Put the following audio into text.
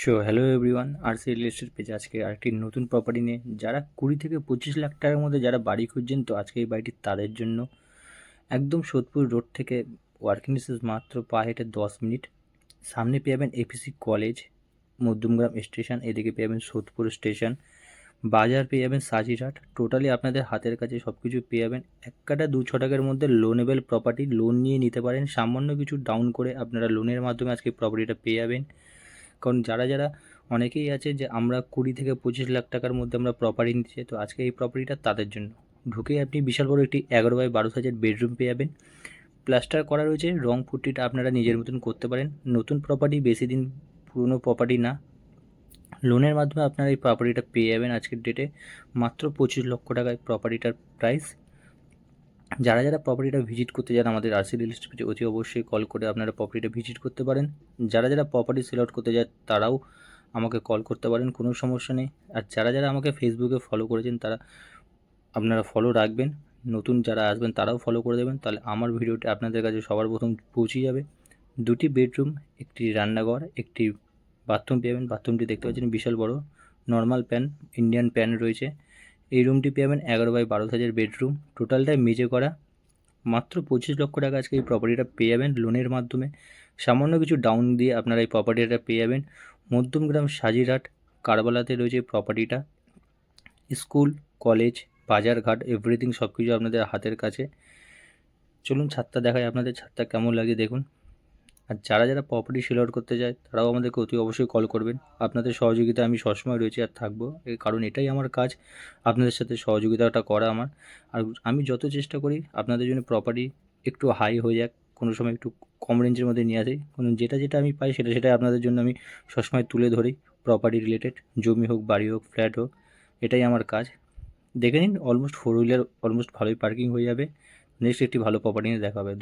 So hello everyone R C real estate পেজে আজকে আরেকটি নতুন প্রপার্টি নিয়ে। যারা কুড়ি থেকে পঁচিশ লাখ টাকার মধ্যে যারা বাড়ি খুঁজছেন, তো আজকে এই বাড়িটি তাদের জন্য একদম সোদপুর রোড থেকে ওয়ার্কিং ডিস্টেন্স মাত্র পা হেঁটে দশ মিনিট। সামনে পেয়ে যাবেন এপিসি কলেজ মধ্যমগ্রাম স্টেশন এদিকে পেয়ে যাবেন সোদপুর স্টেশন বাজার পেয়ে যাবেন সাজিরহাট। টোটালি আপনাদের হাতের কাছে সব কিছু পেয়ে যাবেন। এক কাটা দু ছ টাকার মধ্যে লোনেবেল প্রপার্টি লোন নিয়ে নিতে পারেন। সামান্য কিছু ডাউন করে আপনারা লোনের মাধ্যমে আজকে প্রপার্টিটা পেয়ে যাবেন। কারণ যারা যারা অনেকেই আছে যে আমরা কুড়ি থেকে পঁচিশ লাখ টাকার মধ্যে আমরা প্রপার্টি নিতে চাই তো আজকে এই প্রপার্টিটা তাদের জন্য। ঢুকে আপনি বিশাল বড় একটি এগারো বাই বারো হাজার বেডরুম পেয়ে যাবেন। প্লাস্টার করা রয়েছে, রং ফুটিটা আপনারা নিজের মতন করতে পারেন। নতুন প্রপার্টি বেশি দিন পুরনো প্রপার্টি না। লোনের মাধ্যমে আপনারা এই প্রপার্টিটা পেয়ে যাবেন আজকের ডেটে মাত্র পঁচিশ লক্ষ টাকায় প্রপার্টিটার প্রাইস যারা যারা প্রপার্টিটা ভিজিট করতে যান আমাদের আরসি রিয়েল এস্টেট অতি অবশ্যই কল করে আপনারা প্রপার্টিটা ভিজিট করতে পারেন। যারা যারা প্রপার্টি সেল আউট করতে যায়, তারাও আমাকে কল করতে পারেন, কোনো সমস্যা নেই। আর যারা যারা আমাকে ফেসবুকে ফলো করেছেন, তারা আপনারা ফলো রাখবেন। নতুন যারা আসবেন, তারাও ফলো করে দেবেন। তাহলে আমার ভিডিওটি আপনাদের কাছে সবার প্রথম পৌঁছে যাবে। দুটি বেডরুম একটি রান্নাঘর, একটি বাথরুম পেয়ে যাবেন। বাথরুমটি দেখতে পাচ্ছেন বিশাল বড় নর্মাল প্যান ইন্ডিয়ান প্যান রয়েছে। এই রুমটি পেয়ে যাবেন এগারো বাই বারো সাইজের বেডরুম টোটালটাই মেজে করা। মাত্র পঁচিশ লক্ষ টাকা আজকে এই প্রপার্টিটা পেয়ে যাবেন লোনের মাধ্যমে। সামান্য কিছু ডাউন দিয়ে আপনারা এই প্রপার্টিটা পেয়ে যাবেন। মধ্যমগ্রাম সাজিরহাট, কারবালাতে রয়েছে প্রপার্টিটা স্কুল কলেজ বাজারঘাট এভরিথিং সব কিছু আপনাদের হাতের কাছে। চলুন ছাদটা দেখায় আপনাদের ছাদটা কেমন লাগে দেখুন। আর যারা যারা প্রপার্টি সেল আউট করতে চায় তারাও আমাদেরকে অতি অবশ্যই কল করবেন। আপনাদের সহযোগিতা আমি সবসময় রয়েছি আর থাকব। কারণ এটাই আমার কাজ, আপনাদের সাথে সহযোগিতাটা করা আমার। আর আমি যত চেষ্টা করি, আপনাদের জন্য প্রপার্টি একটু হাই হয়ে যাক, কোনো সময় একটু কম রেঞ্জের মধ্যে নিয়ে আসি। কোনো যেটা যেটা আমি পাই, সেটা সেটাই আপনাদের জন্য আমি সবসময় তুলে ধরি প্রপার্টি রিলেটেড জমি হোক, বাড়ি হোক ফ্ল্যাট হোক, এটাই আমার কাজ। দেখে নিন অলমোস্ট ফোর হুইলার অলমোস্ট ভালোই পার্কিং হয়ে যাবে। নেক্সট একটি ভালো প্রপার্টি নিয়ে দেখা হবে।